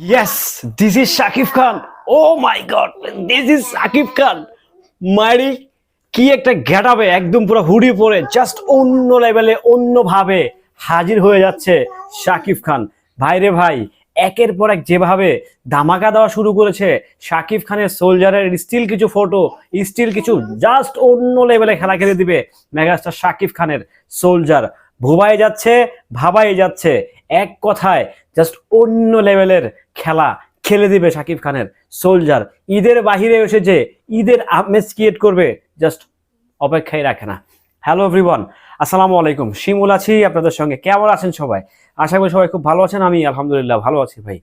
Yes, this is Shakib Khan. Oh my god, this is Shakib Khan. মারি কি একটা গেটাবে একদম পুরো হুডি পরে জাস্ট অন্য লেভেলে অন্যভাবে হাজির হয়ে যাচ্ছে শাকিব খান ভাইরে ভাই একের পর এক যেভাবে ধামাকা দেওয়া শুরু করেছে শাকিব খানের সোলজারের স্টিল কিছু ফটো স্টিল কিছু জাস্ট অন্য লেভেলে খেলা খেলে দিবে মেগাস্টার শাকিব খানের সোলজার ভুবাই যাচ্ছে, ভাবাই যাচ্ছে। এক কথায় জাস্ট অন্য লেভেলের খেলা খেলে দিবে শাকিব খানের সোলজার ঈদের বাহিরে এসে যে ঈদের আমেজ ক্রিয়েট করবে জাস্ট অপেক্ষায় রাখে না। হ্যালো এভরিওয়ান আসসালামু আলাইকুম। শিমুল আছি, আপনাদের সঙ্গে। কেমন আছেন সবাই? আশা করি সবাই খুব ভালো আছেন, আমি আলহামদুলিল্লাহ ভালো আছি ভাই।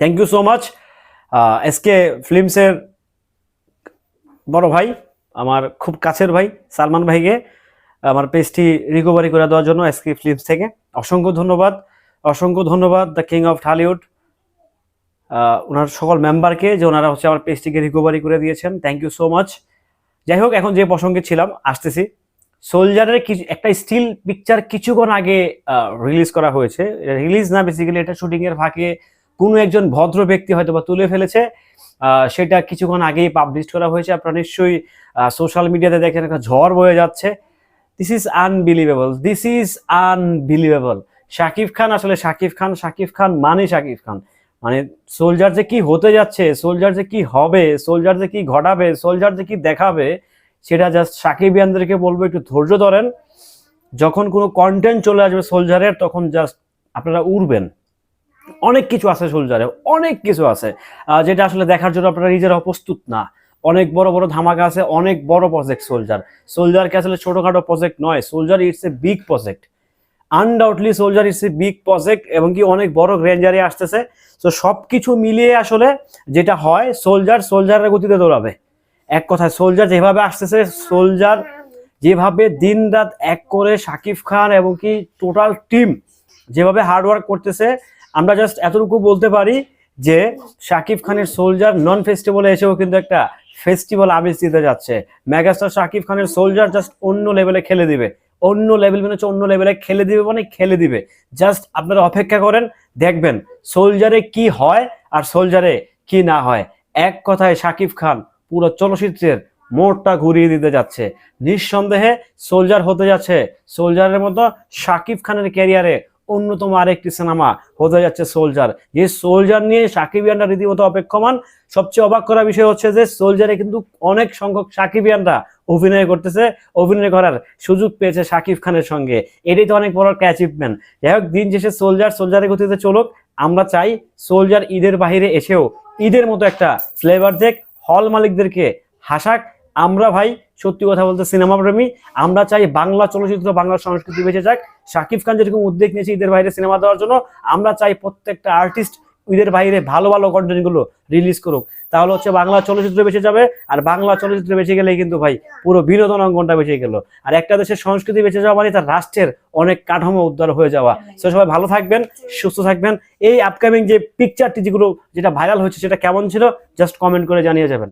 Thank you so much SK ফিল্মসের বড় ভাই, আমার খুব কাছের ভাই, সালমান ভাইকে। আমার পেজটি রিকভারি করে দেওয়ার জন্য এসকে ফিল্মস থেকে। অসংখ্য ধন্যবাদ। অসংখ্য ধন্যবাদ দ্য কিং অফ ঢালিউড ওনার সকল মেম্বারকে যে ওনারা হচ্ছে আমার পেজটিকে রিকভারি করে দিয়েছেন। থ্যাংক ইউ সো মাচ যাই হোক, এখন যে প্রসঙ্গে ছিলাম, আসতেছি। সোলজারের কিছু, একটা স্টিল পিকচার কিছুক্ষণ আগে রিলিজ করা হয়েছে। রিলিজ না বেসিক্যালি এটা শুটিং এর ফাঁকে কোনো একজন ভদ্র ব্যক্তি হয়তো বা তুলে ফেলেছে। সেটা কিছুক্ষণ আগেই পাবলিশ করা হয়েছে। আপনারা নিশ্চয়ই সোশ্যাল মিডিয়াতে দেখেন একটা ঝড় বয়ে যাচ্ছে। This is unbelievable this is unbelievable Shakib Khan আসলে শাকিব খান শাকিব খান মানে শাকিব খান মানে সোলজার যে কি হতে যাচ্ছে সোলজার যে কি হবে সোলজার যে কি ঘটাবে সোলজার যে কি দেখাবে, সেটা জাস্ট সাকিবিয়ানদেরকে বলব একটু ধৈর্য ধরেন। যখন কোনো কন্টেন্ট চলে আসবে সোলজারের তখন জাস্ট আপনারা উড়বেন। অনেক কিছু আছে সোলজারে অনেক কিছু আছে। যেটা আসলে দেখার জন্য আপনারা নিজেরা প্রস্তুত না। অনেক বড় বড় ধামাকা আছে, অনেক বড় প্রজেক্ট সোলজার সোলজারকে আসলে ছোটখাটো প্রজেক্ট নয় soldier it's a big project undoubtedly soldier it's a big project এবং কি অনেক বড় গ্র্যান্ডারে আসতেছে। তো সব কিছু মিলিয়ে আসলে যেটা হয় সোলজার সোলজারের গতিতে দৌড়াবে। এক কথায় সোলজার যেভাবে আসতেছে সোলজার যেভাবে দিন রাত এক করে শাকিব খান এবং কি টোটাল টিম যেভাবে হার্ডওয়ার্ক করতেছে, আমরা জাস্ট এতটুকু বলতে পারি যে শাকিব খানের সোলজার নন ফেস্টিভ্যালে এসেও কিন্তু একটা ফেস্টিভ্যাল আমেজ দিতে যাচ্ছে। মেগাস্টার শাকিব খানের সোলজার জাস্ট অন্য লেভেলে খেলে দিবে। অন্য লেভেল মানে হচ্ছে অন্য লেভেলে খেলে দিবে মানে খেলে দিবে। জাস্ট আপনারা অপেক্ষা করেন, দেখবেন সোলজারে কি হয় আর সোলজারে কি না হয়। এক কথায় শাকিব খান পুরো চলচ্চিত্রের মোড়টা ঘুরিয়ে দিতে যাচ্ছে। নিঃসন্দেহে সোলজার হতে যাচ্ছে। সোলজারের মতো শাকিব খানের ক্যারিয়ারে অন্যতম আরেকটি সিনেমা, হতে যাচ্ছে সোলজার যে সোলজার নিয়ে সাকিবিয়ানরা রীতিমতো অপেক্ষমান, সবচেয়ে অবাক করা বিষয় হচ্ছে যে সোলজারে কিন্তু অনেক সংখ্যক সাকিবিয়ানরা অভিনয় করতেছে, অভিনয় করার সুযোগ পেয়েছে সাকিব খানের সঙ্গে। এটাই তো অনেক বড় একটা অ্যাচিভমেন্ট যাই হোক, দিন শেষে সোলজার সোলজারের গতিতে চলুক। আমরা চাই সোলজার ঈদের বাহিরে এসেও ঈদের মতো একটা ফ্লেভার দেখ হল মালিকদেরকে হাসাক আমরা ভাই, সত্যি কথা বলতে সিনেমা প্রেমী, আমরা চাই বাংলা চলচ্চিত্র, বাংলা সংস্কৃতি বেঁচে যাক। শাকিব খান যেরকম উদ্যোগ নিয়েছে ঈদের বাইরে সিনেমা দেওয়ার জন্য, আমরা চাই প্রত্যেকটা আর্টিস্ট ঈদের বাইরে ভালো ভালো কন্টেন্টগুলো রিলিজ করুক। তাহলে হচ্ছে বাংলা চলচ্চিত্র বেঁচে যাবে, আর বাংলা চলচ্চিত্র বেঁচে গেলেই কিন্তু ভাই পুরো বিনোদন অঙ্গনটা বেঁচে গেল। আর একটা দেশের সংস্কৃতি বেঁচে যাওয়া মানে তার রাষ্ট্রের অনেক কাঠামো উদ্ধার হয়ে যাওয়া। সে সবাই ভালো থাকবেন, সুস্থ থাকবেন। এই আপকামিং যে পিকচারটি যেগুলো, যেটা ভাইরাল হয়েছে সেটা কেমন ছিল জাস্ট কমেন্ট করে জানিয়ে যাবেন।